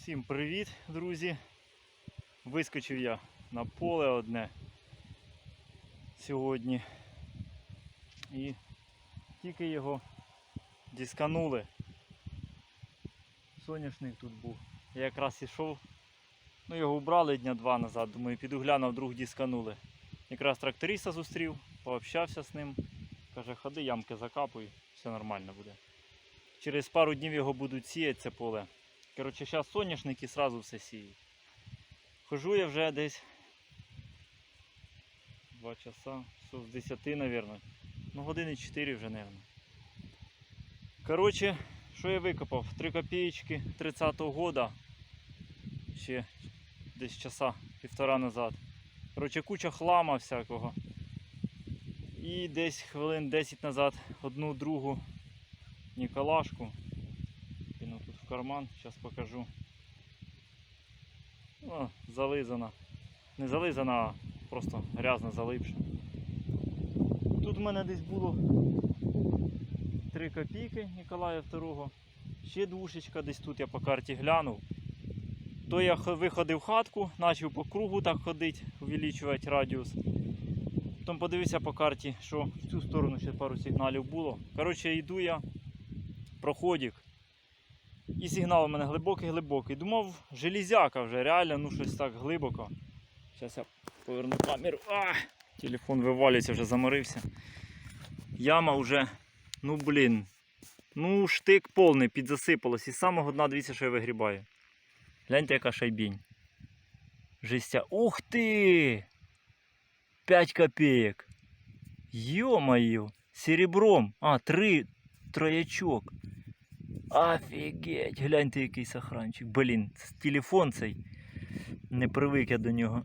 Всім привіт, друзі! Вискочив я на поле одне сьогодні. І тільки його дісканули. Соняшник тут був. Я якраз ішов. Ну його убрали дня два назад, думаю, піду гляну, вдруг дісканули. Якраз тракториста зустрів, пообщався з ним. Каже, ходи, ямки закапуй, все нормально буде. Через пару днів його будуть сіяти це поле. Коротше, зараз соняшник і сразу все сіють. Хожу я вже десь 2 часа, все з 10, мабуть. Ну, години 4 вже, мабуть. Коротше, що я викопав? 3 копеечки 30-го года. Ще десь часа півтора назад. Коротше, куча хлама всякого. І десь хвилин 10 назад одну другу Ніколашку. Карман, зараз покажу. О, зализана. Не зализана, а просто грязно залипша. Тут в мене десь було 3 копійки Ніколая II. Ще двушечка десь тут я по карті глянув. То я виходив в хатку, почав по кругу так ходити, увеличувати радіус. Потім подивився по карті, що в цю сторону ще пару сигналів було. Коротше, йду я, проходик. І сигнал у мене глибокий-глибокий. Думав, железяка вже, реально, ну щось так глибоко. Зараз я поверну камеру. А, телефон вивалюється, вже заморився. Яма вже, ну блін. Ну, штик повний, підзасипалось. І з самого дна дивіться, що я вигрібаю. Гляньте, яка шайбінь. Жестя. Ух ти! 5 копеек. Ё-моё! Серебром. А, три троячок. Офігеть, гляньте який сохранчик. Блін, телефон цей. Не привик я до нього.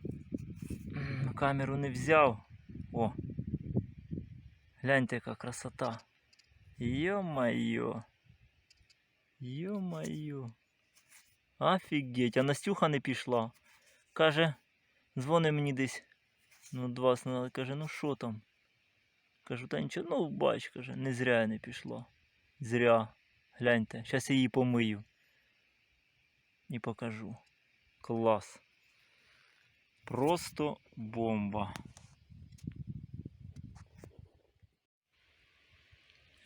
Камеру не взяв. О. Гляньте, яка красота. Йо-моє. Йо-моє. Офігеть, а Настюха не пішла. Каже, дзвони мені десь. Ну, два сна, каже, ну що там? Кажу, та нічого, ну бач, каже, не зря я не пішла. Зря. Гляньте, зараз її помию. І покажу. Клас. Просто бомба.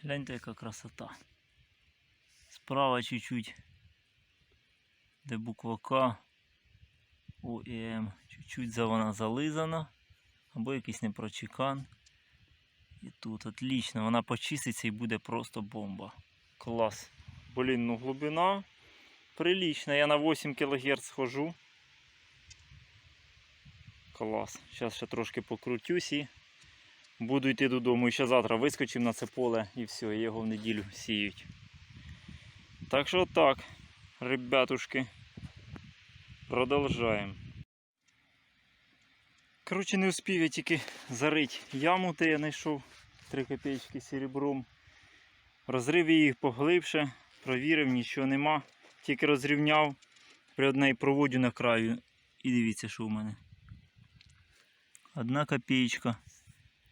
Гляньте, яка красота. Справа чуть-чуть, де буква К, О і М. Чуть-чуть вона зализана. Або якийсь непрочекан. І тут отлично, вона почиститься і буде просто бомба. Клас. Блін, ну глибина прилична. Я на 8 кГц хожу. Клас. Зараз ще трошки покрутюсь і буду йти додому. І ще завтра вискочимо на це поле і все, і його в неділю сіють. Так що так, ребятушки, продовжаємо. Коротше, не успів я тільки зарити яму, де я знайшов 3 копійки серебром. Розрив її поглибше, провірив, нічого нема. Тільки розрівняв, при одній проводю на краю. І дивіться, що у мене. Одна копійка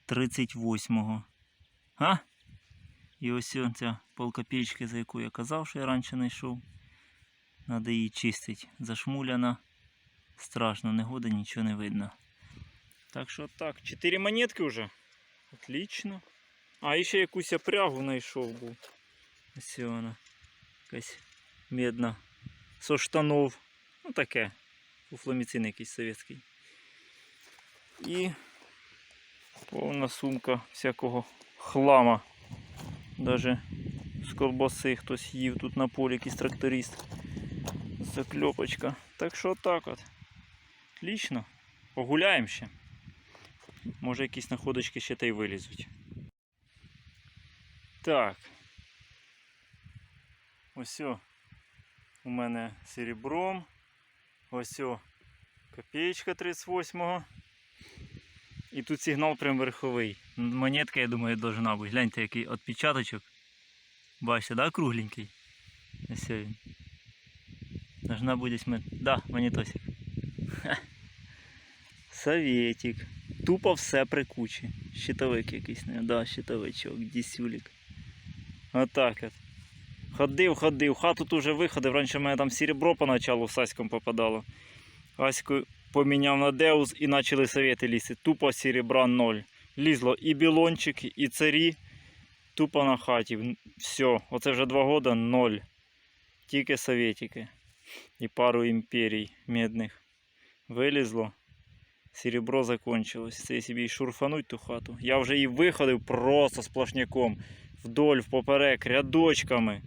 38-го. А? І ось ця полкопійки, за яку я казав, що я раніше знайшов. Надо її чистити. Зашмуляна. Страшно, негода, нічого не видно. Так що так, 4 монетки вже. Отлично. А, і ще якусь прягу знайшов був. Ось вона. Якась медна. Со штанов. Ну таке. Фуфломіцин якийсь совєтський. І повна сумка всякого хлама. Даже з колбаси хтось їв тут на полі, якийсь тракторист. Закльопочка. Так що так от. Отлично. Погуляємо ще. Може якісь находочки ще та й вилізуть. Так. Ось у мене серебром. Ось копеечка 38-го. І тут сигнал прям верховий. Монетка, я думаю, должна бути. Гляньте, який отпечаточок. Бачите, да, кругленький? Ось він. Должна бути мен... Да, монетосик. Ха. Советик. Тупо все при кучі. Щитовик якийсь, не, да, щитовичок, дісюлік. Отак от. Ходив, ходив, хату тут вже виходив. Раніше в мене там серебро поначалу Саськом попадало. Аську поміняв на Деус і почали совєти лізти. Тупо серебра ноль. Лізло і білончики, і царі. Тупо на хаті. Все, оце вже два роки ноль. Тільки совєтики. І пару імперій медних. Вилізло. Серебро закончилось. Це собі і шурфануть ту хату. Я вже і виходив просто сплошняком. Вдоль, впоперек, рядочками.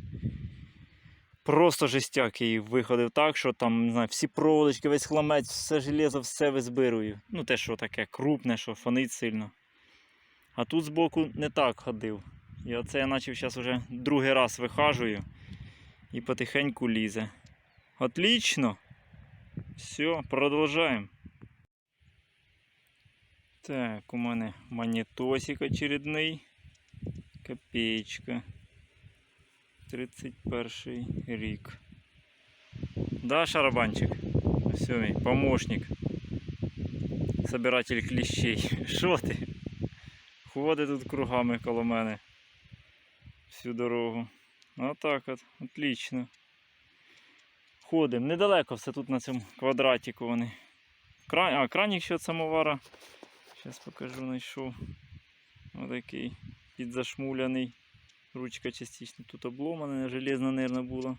Просто жестяк її виходив так, що там, не знаю, всі проволочки, весь хламець, все железо, все визбирую. Ну, те, що таке крупне, що фонить сильно. А тут збоку не так ходив. І оце я почав зараз вже другий раз вихажую і потихеньку лізе. Отлично. Все, продовжаємо. Так, у мене монетосик очередний. Копеечка. 31 рік. Да, шарабанчик? Все, мій помощник. Собиратель кліщей. Що ти? Ходить тут кругами коло мене. Всю дорогу. Отак от. Отлично. Ходимо. Недалеко все тут на цьому квадратику вони. Кран... А, краник ще від самовара. Зараз покажу, знайшов. Отакий підзашмуляний. Ручка частично тут обломана, железна, наверное, була.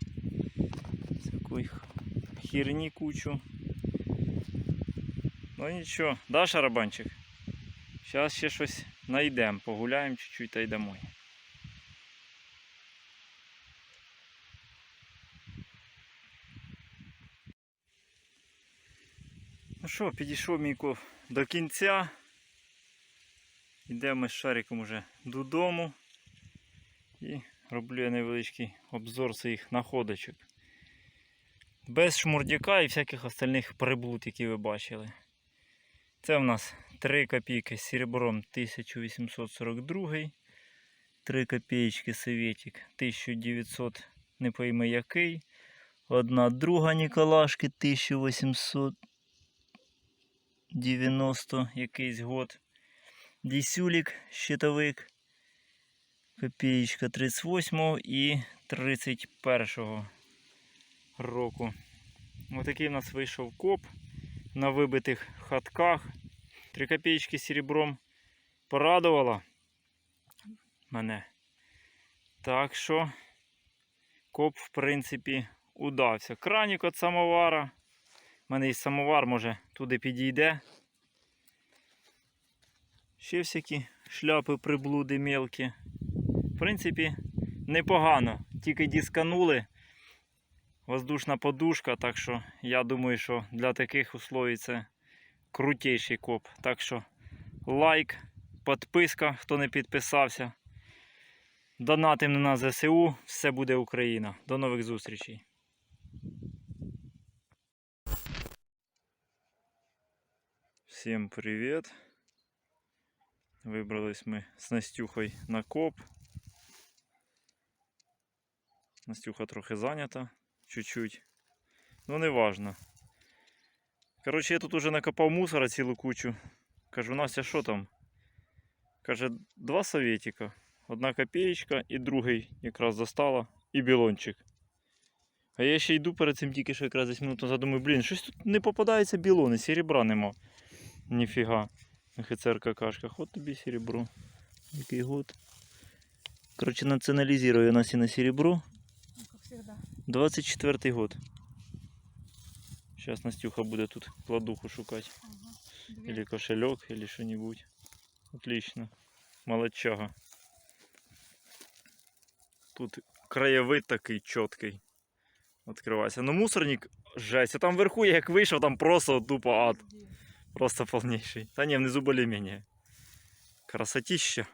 Такої херні кучу. Ну нічого, да, шарабанчик? Зараз ще щось знайдемо, погуляємо чуть-чуть та й домой. Ну що, підійшов мій ков до кінця. Йдемо з шариком уже додому. І роблю я невеличкий обзор своїх находочок. Без шмурдяка і всяких остальних приблуд, які ви бачили. Це в нас 3 копійки з серебром 1842, 3 копійки Советик 1900, не пойми який. Одна друга Ніколашки 1890 якийсь год. Дісюлік щитовик Копієчка 38 і 31 року. Отакий у нас вийшов коп на вибитих хатках. 3 копійки серебром порадувала мене. Так що коп, в принципі, удався. Кранік від самовара. У мене і самовар може туди підійде. Ще всякі шляпи, приблуди мелкі. В принципі, непогано. Тільки дісканули. Воздушна подушка, так що я думаю, що для таких условій це крутейший коп. Так що лайк, підписка, хто не підписався. Донатим на ЗСУ, все буде Україна. До нових зустрічей. Всім привіт! Вибрались ми з Настюхою на коп. Настюха трохи зайнята, чуть-чуть. Ну не важно. Коротше, я тут уже накопав мусора цілу кучу. Кажу, Настя, що там? Каже, два советика. Одна копеечка і другий якраз достала, і білончик. А я ще йду перед цим тільки що якраз 10 минут назад думаю, блін, щось тут не попадається білони, серебра нема. Ніфіга. Офіцер какашка. От тобі серебро. Який год. Короче, націоналізую нас і на серебро. Ну, Как всегда. 24 год. Сейчас Настюха буде тут кладуху шукать. Ага. Или кошелек, или что-нибудь. Отлично. Молодчага. Тут краєвид такий чіткий. Відкривається. Ну мусорник жесть. А там вверху, я як вийшов, там просто тупо ад. Просто полнейший. Та ні, внизу более-менее. Красотища.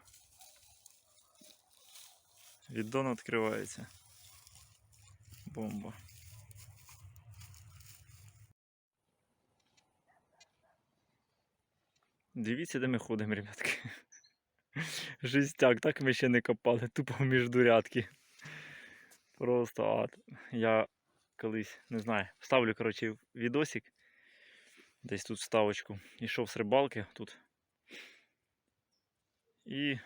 Віддон відкривається. Бомба. Дивіться, де ми ходимо, ребятки. Жестяк, так ми ще не копали, тупо між рядки. Просто ад. Я колись, не знаю, вставлю, коротше, відосик. Десь тут вставочку. Ішов з рибалки тут. І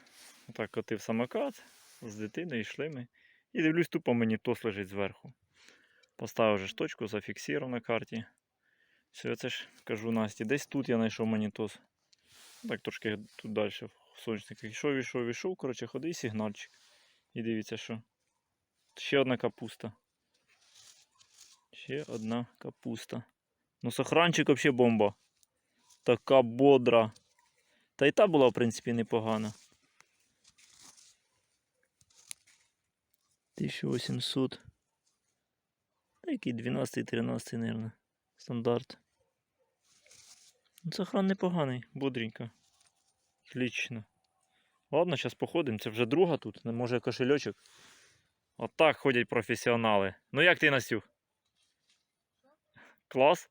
отак котив самокат з дитиною йшли ми. І дивлюсь, тупо мені тос лежить зверху. Поставив же точку, зафіксував на карті. Все, це ж кажу Насті, десь тут я знайшов манітос. Так трошки тут далі в сонячниках. Йшов, йшов, йшов. Коротше, ходи і сигнальчик. І дивіться, що. Ще одна капуста. Ще одна капуста. Ну, сохранчик взагалі бомба. Така бодра. Та й та була, в принципі, непогана. 1800. Та який 12-13, мабуть. Стандарт. Ну, Сохран непоганий, бодренько. Отлично. Ладно, зараз походимо. Це вже друга тут. Не може кошельочок. Отак ходять професіонали. Ну як ти, Настюх? Клас?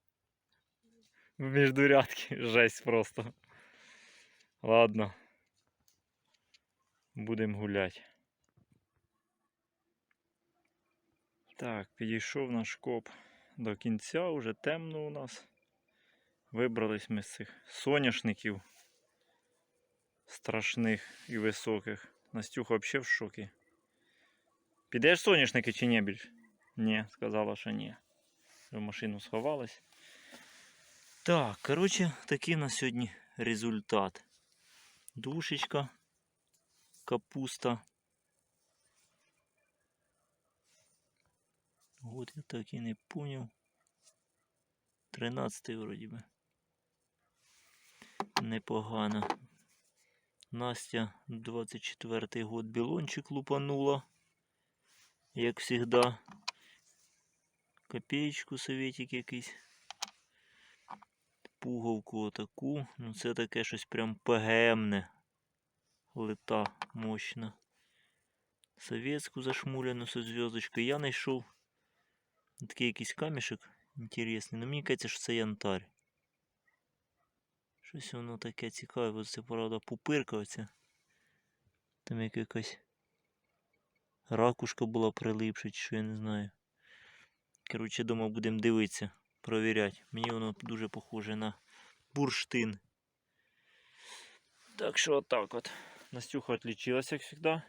Міждурядки. Жесть просто. Ладно. Будемо гуляти. Так, підійшов наш коп до кінця, вже темно у нас. Вибрались ми з цих соняшників страшних і високих. Настюха взагалі в шокі. Підеш соняшники чи ні більш? Ні, сказала, що ні. В машину сховалась. Так, коротше, такий на сьогодні результат. Душечка, капуста. От я так і не поняв. 13 вроді би. Непогано. Настя 24-й год білончик лупанула. Як завжди. Копеечку советик якийсь. Пуговку отаку. Ну це таке щось прям ПГМне. Лита мощна. Советську зашмулену со зв'язочкою. Я знайшов такий якийсь камішек інтересний. Ну мені кажеться, що це янтарь. Щось воно таке цікаве, це правда пупирка оця. Там як якась ракушка була прилипша, чи що я не знаю. Коротше, дома будемо дивитися, провіряти. Мені воно дуже похоже на бурштин. Так що отак от. Настюха відлічилася, як завжди.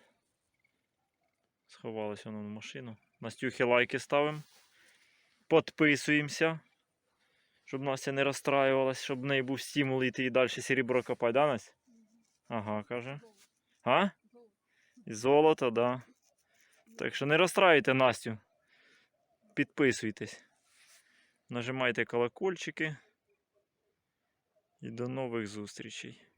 Сховалася вона в машину. Настюхи лайки ставимо. Підписуємося. Щоб Настя не розстраювалась, щоб в неї був стимул йти і далі серебро копати, да, Настя? Ага, каже. А? І золото, да. Так що не розстраюйте Настю. Підписуйтесь. Нажимайте колокольчики. І до нових зустрічей.